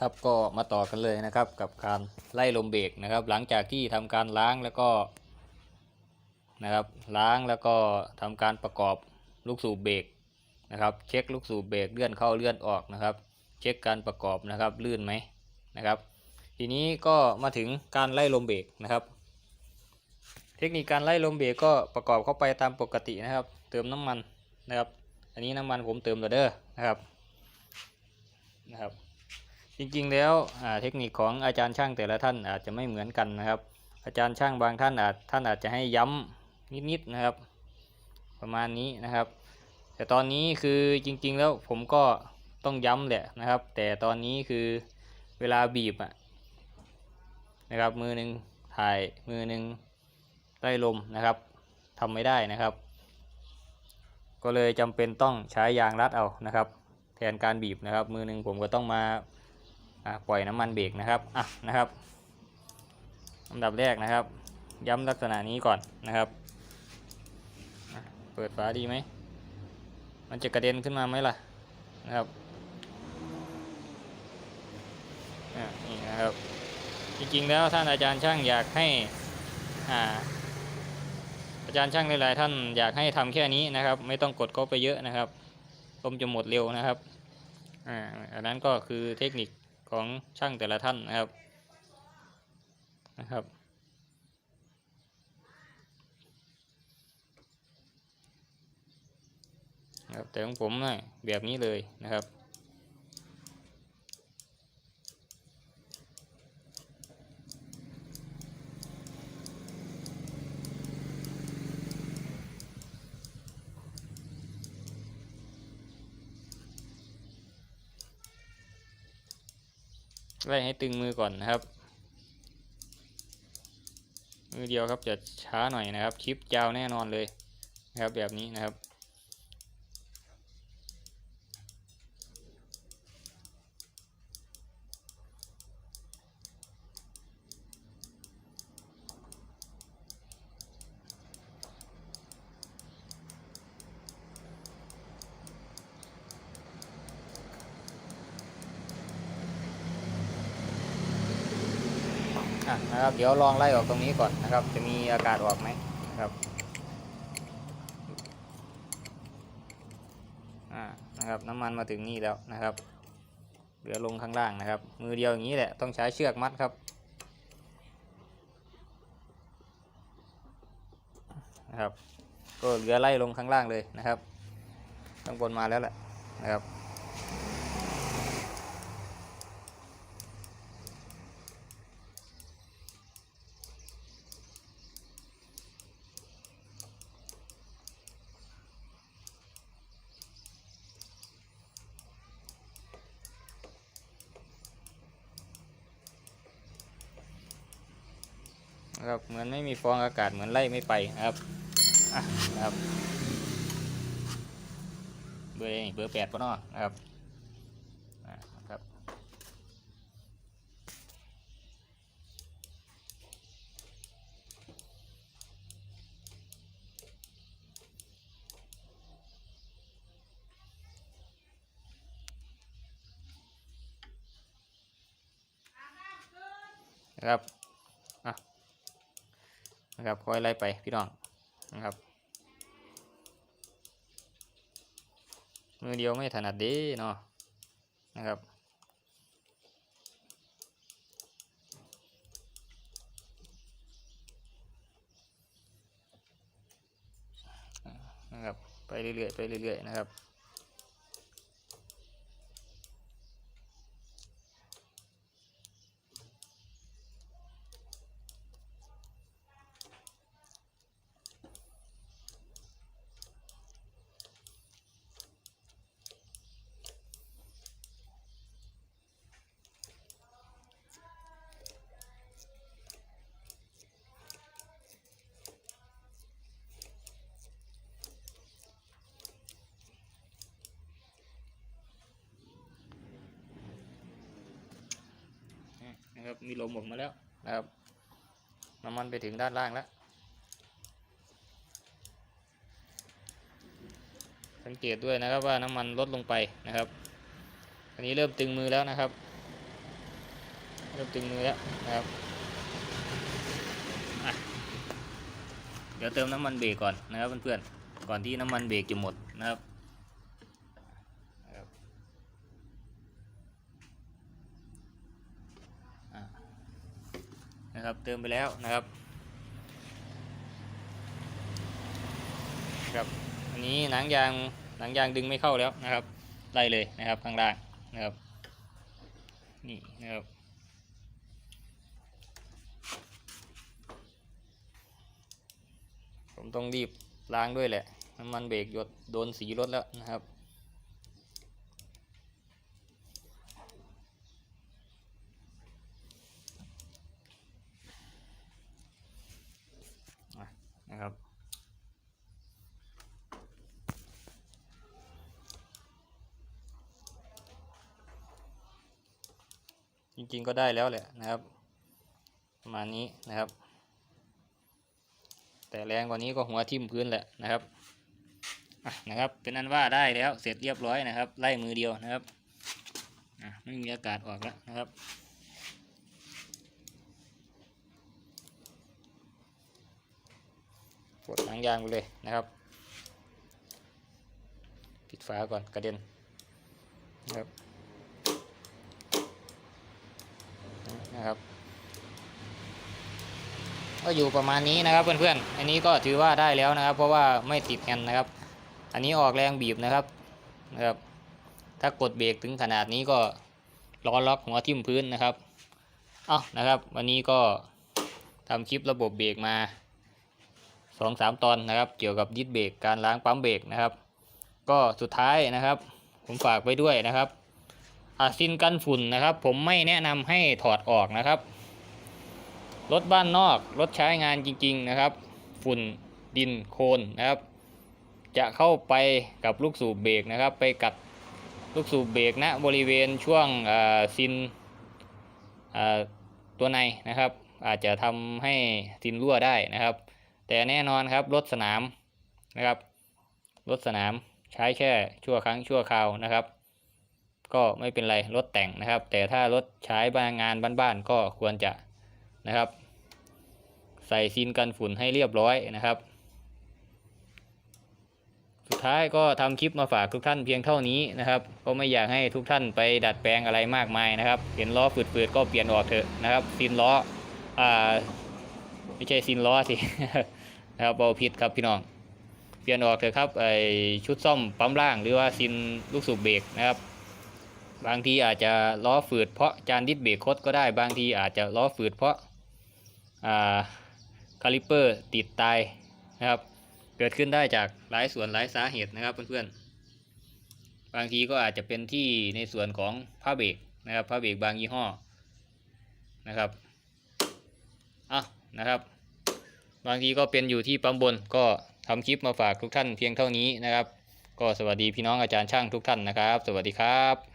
ครับก็มาต่อกันเลยนะครับกับการไล่ลมเบรกนะครับ หลังจากที่ทำการล้างแล้วก็นะครับล้างแล้วก็ทำการประกอบลูกสูบเบรกนะครับ เช็คลูกสูบเบรกเลื่อนเข้าเลื่อนออกนะครับ เช็คการประกอบนะครับลื่นไหมนะครับ ทีนี้ก็มาถึงการไล่ลมเบรกนะครับ เทคนิคการไล่ลมเบรกก็ประกอบเข้าไปตามปกตินะครับ เติมน้ำมันนะครับ อันนี้น้ำมันผมเติมแล้วเด้อนะครับนะครับ จริงๆแล้วเทคนิคของอาจารย์ช่างแต่ละท่านอาจจะไม่เหมือนกันนะครับ อาจารย์ช่างบางท่านอาจท่านอาจจะให้ย้ำนิดๆนะครับ ประมาณนี้นะครับ แต่ตอนนี้คือจริงๆแล้วผมก็ต้องย้ำแหละนะครับ แต่ตอนนี้คือเวลาบีบอะนะครับมือหนึ่งถ่ายมือหนึ่งไล่ลมนะครับทำไม่ได้นะครับ ก็เลยจำเป็นต้องใช้ยางรัดเอานะครับ แทนการบีบนะครับ มือหนึ่งผมก็ต้องมา ปล่อยน้ำมันเบรกนะครับอะนะครับอันดับแรกนะครับ ย้ำลักษณะนี้ก่อนนะครับ เปิดฝาดีไหมมันจะกระเด็นขึ้นมาไหมล่ะนะครับอะนี่นะครับจริงๆแล้วท่านอาจารย์ช่างอยากให้อ่าอาจารย์ช่างหลายๆท่านอยากให้ทำแค่นี้นะครับ ไม่ต้องกดเข้าไปเยอะนะครับลมจะหมดเร็วนะครับอ่าอันนั้นก็คือเทคนิค ของช่างแต่ละท่านนะครับนะครับ ครับแต่ของผมนี่ยแบบนี้เลยนะครับ ไล่ให้ตึงมือก่อนนะครับ มือเดียวครับจะช้าหน่อยนะครับคลิปยาวแน่นอนเลยนะครับแบบนี้นะครับ อะนะครับ เดี๋ยวลองไล่ออกตรงนี้ก่อนนะครับ จะมีอากาศออกไหมนะครับอ่านะครับน้ำมันมาถึงนี่แล้วนะครับ เหลือลงข้างล่างนะครับ มือเดียวอย่างนี้แหละต้องใช้เชือกมัดครับนะครับ ก็เหลือไล่ลงข้างล่างเลยนะครับข้างบนมาแล้วแหละนะครับ นะครับเหมือนไม่มีฟองอากาศเหมือนไล่ไม่ไปนะครับนะครับ เบอร์นี่เบอร์แปดปะเนาะนะครับนะครับครับ นะครับค่อยไล่ไปพี่น้องนะครับมือเดียวไม่ถนัดดีเนาะนะครับนะครับไปเรื่อยๆไปเรื่อยๆนะครับ นะครับ มีลมออกมาแล้วนะครับ น้ำมันไปถึงด้านล่างแล้ว สังเกตด้วยนะครับว่าน้ำมันลดลงไปนะครับ อันนี้เริ่มตึงมือแล้วนะครับ เริ่มตึงมือแล้วนะครับ เดี๋ยวเติมน้ำมันเบรกก่อนนะครับเพื่อนๆ ก่อนที่น้ำมันเบรกจะหมดนะครับอะ นะครับ เติมไปแล้วนะครับครับอันนี้หนังยางหนังยางดึงไม่เข้าแล้วนะครับไล่เลยนะครับข้างล่างนะครับนี่นะครับผมต้องรีบล้างด้วยแหละน้ำมันเบรกหยดโดนสีรถแล้วนะครับ อะนะครับ จ ริงๆก็ได้แล้วแหละนะครับประมาณนี้นะครับ แต่แรงกว่านี้ก็หัวทิ่มพื้นแหละนะครับนะครับเป็นอันว่าได้แล้วเสร็จเรียบร้อยนะครับ ไล่มือเดียวนะครับไม่มีอากาศออกแล้วนะครับกดหนังยางไปเลยนะครับ ปิดฝาก่อนกระเด็นนะครับ นะครับ ก็อยู่ประมาณนี้นะครับเพื่อนๆ อันนี้ก็ถือว่าได้แล้วนะครับ เพราะว่าไม่ติดแฮนนะครับ อันนี้ออกแรงบีบนะครับนะครับ ถ้ากดเบรกถึงขนาดนี้ก็ล้อล็อกหัวทิ่มพื้นนะครับเอ้านะครับ วันนี้ก็ทำคลิประบบเบรกมาสองสามตอนนะครับ เกี่ยวกับดิสเบรกการล้างปั๊มเบรกนะครับ ก็สุดท้ายนะครับ ผมฝากไว้ด้วยนะครับ ซินกันฝุ่นนะครับ ผมไม่แนะนำให้ถอดออกนะครับ รถบ้านนอกรถใช้งานจริง ๆนะครับ ฝุ่นดินโคลนนะครับ จะเข้าไปกับลูกสูบเบรกนะครับ ไปกัดลูกสูบเบรกณบริเวณช่วงซินตัวในนะครับ อาจจะทำให้ซินรั่วได้นะครับ แต่แน่นอนครับรถสนามนะครับรถสนามใช้แค่ชั่วครั้งชั่วคราวนะครับ ก็ไม่เป็นไรรถแต่งนะครับ แต่ถ้ารถใช้บ้านงานบ้านๆก็ควรจะนะครับ ใส่ซีนกันฝุ่นให้เรียบร้อยนะครับ สุดท้ายก็ทำคลิปมาฝากทุกท่านเพียงเท่านี้นะครับก็ไม่อยากให้ทุกท่านไปดัดแปลงอะไรมากมายนะครับ เห็นล้อฝืดๆก็เปลี่ยนออกเถอะนะครับซีนล้ออ่าไม่ใช่ซีนล้อสินะครับเบาผิดครับพี่น้องเปลี่ยนออกเถอะครับไอชุดซ่อมปั๊มล่างหรือว่าซินลูกสูบเบรกนะครับ บางทีอาจจะล้อฝืดเพราะจานดิสเบรกคดก็ได้ บางทีอาจจะล้อฝืดเพราะคาลิปเปอร์ติดตายนะครับ เกิดขึ้นได้จากหลายส่วนหลายสาเหตุนะครับเพื่อนๆ บางทีก็อาจจะเป็นที่ในส่วนของผ้าเบรกนะครับผ้าเบรกบางยี่ห้อนะครับอะนะครับ บางทีก็เป็นอยู่ที่ปั๊มบนก็ทำคลิปมาฝากทุกท่านเพียงเท่านี้นะครับ ก็สวัสดีพี่น้องอาจารย์ช่างทุกท่านนะครับ สวัสดีครับ